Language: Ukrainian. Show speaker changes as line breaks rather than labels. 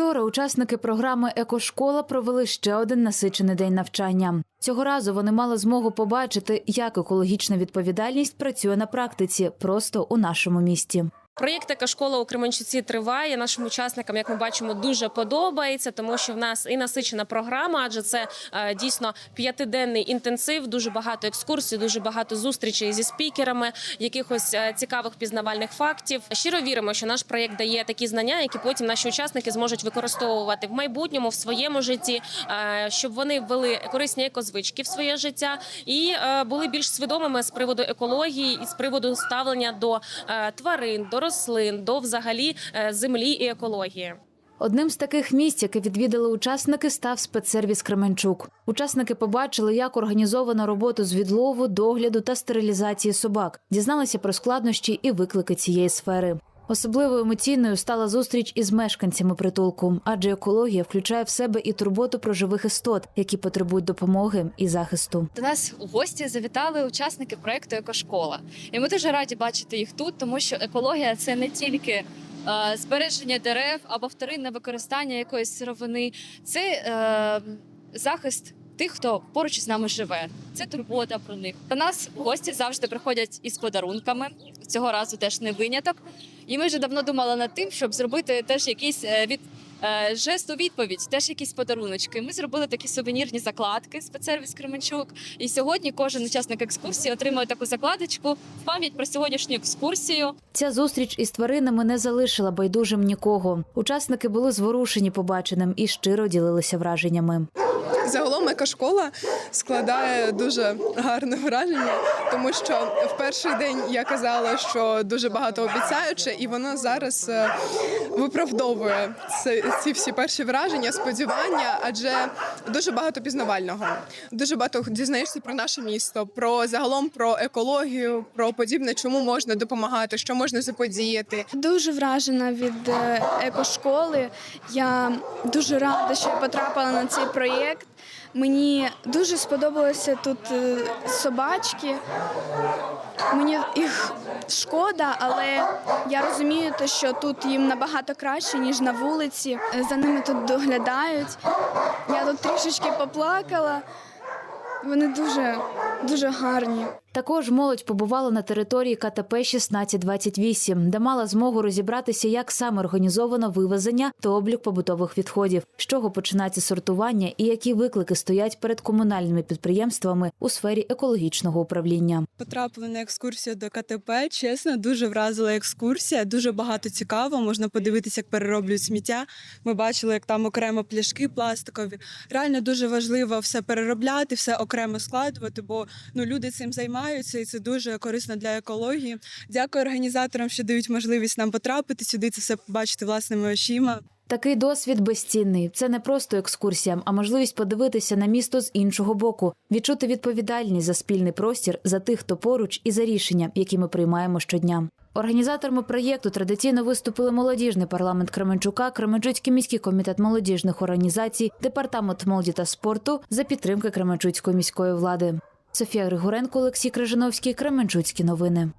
Вчора учасники програми Екошкола провели ще один насичений день навчання. Цього разу вони мали змогу побачити, як екологічна відповідальність працює на практиці просто у нашому місті.
Проєкт «Така школа у Кременчуці триває. Нашим учасникам, як ми бачимо, дуже подобається, тому що в нас і насичена програма, адже це е, дійсно п'ятиденний інтенсив, дуже багато екскурсій, дуже багато зустрічей зі спікерами, якихось е, цікавих пізнавальних фактів. Щиро віримо, що наш проєкт дає такі знання, які потім наші учасники зможуть використовувати в майбутньому в своєму житті, е, щоб вони ввели корисні екозвички в своє життя і були більш свідомими з приводу екології і з приводу ставлення до тварин, до рослин, до взагалі е, землі і екології.
Одним з таких місць, яке відвідали учасники, став спецсервіс Кременчук. Учасники побачили, як організовано роботу з відлову, догляду та стерилізації собак, дізналися про складнощі і виклики цієї сфери. Особливо емоційною стала зустріч із мешканцями притулку, адже екологія включає в себе і турботу про живих істот, які потребують допомоги і захисту.
До нас у гості завітали учасники проекту Екошкола. І ми дуже раді бачити їх тут, тому що екологія це не тільки е, збереження дерев або вторинне використання якоїсь сировини, це е, захист. Тих, хто поруч з нами живе, це турбота про них. До нас гості завжди приходять із подарунками. Цього разу теж не виняток. І ми вже давно думали над тим, щоб зробити теж якийсь е, від е, жесту відповідь, теж якісь подаруночки. Ми зробили такі сувенірні закладки спецсервіс Кременчук. І сьогодні кожен учасник екскурсії отримує таку закладочку в пам'ять про сьогоднішню екскурсію.
Ця зустріч із тваринами не залишила байдужим нікого. Учасники були зворушені побаченим і щиро ділилися враженнями.
Загалом екошкола складає дуже гарне враження, тому що в перший день я казала, що дуже багато обіцяюче, і воно зараз е, виправдовує ці, ці всі перші враження, сподівання, адже дуже багато пізнавального. Дуже багато дізнаєшся про наше місто, про загалом про екологію, про подібне, чому можна допомагати, що можна заподіяти.
Дуже вражена від е, екошколи. Я дуже рада, що я потрапила на цей проєкт. Мені дуже сподобалися тут е, собачки. Мені їх шкода, але я розумію, що тут їм набагато краще, ніж на вулиці. Е, За ними тут доглядають. Я тут трішечки поплакала. Вони дуже, дуже гарні.
Також молодь побувала на території КТП 1628, де мала змогу розібратися, як саме організовано вивезення та облік побутових відходів, з чого починається сортування і які виклики стоять перед комунальними підприємствами у сфері екологічного управління.
Потрапили на екскурсію до КТП. Чесно, дуже вразила екскурсія. Дуже багато цікаво. Можна подивитися, як перероблюють сміття. Ми бачили, як там окремо пляшки пластикові. Реально дуже важливо все переробляти, все окремо складувати, бо ну люди цим займаються, і це дуже корисно для екології. Дякую організаторам, що дають можливість нам потрапити сюди. Це все побачити власними очима.
Такий досвід безцінний. Це не просто екскурсія, а можливість подивитися на місто з іншого боку, відчути відповідальність за спільний простір, за тих, хто поруч, і за рішення, які ми приймаємо щодня. Організаторами проєкту традиційно виступили молодіжний парламент Кременчука, Кременчуцький міський комітет молодіжних організацій, департамент молоді та спорту за підтримки Кременчуцької міської влади. Софія Григоренко, Олексій Крижановський, Кременчуцькі новини.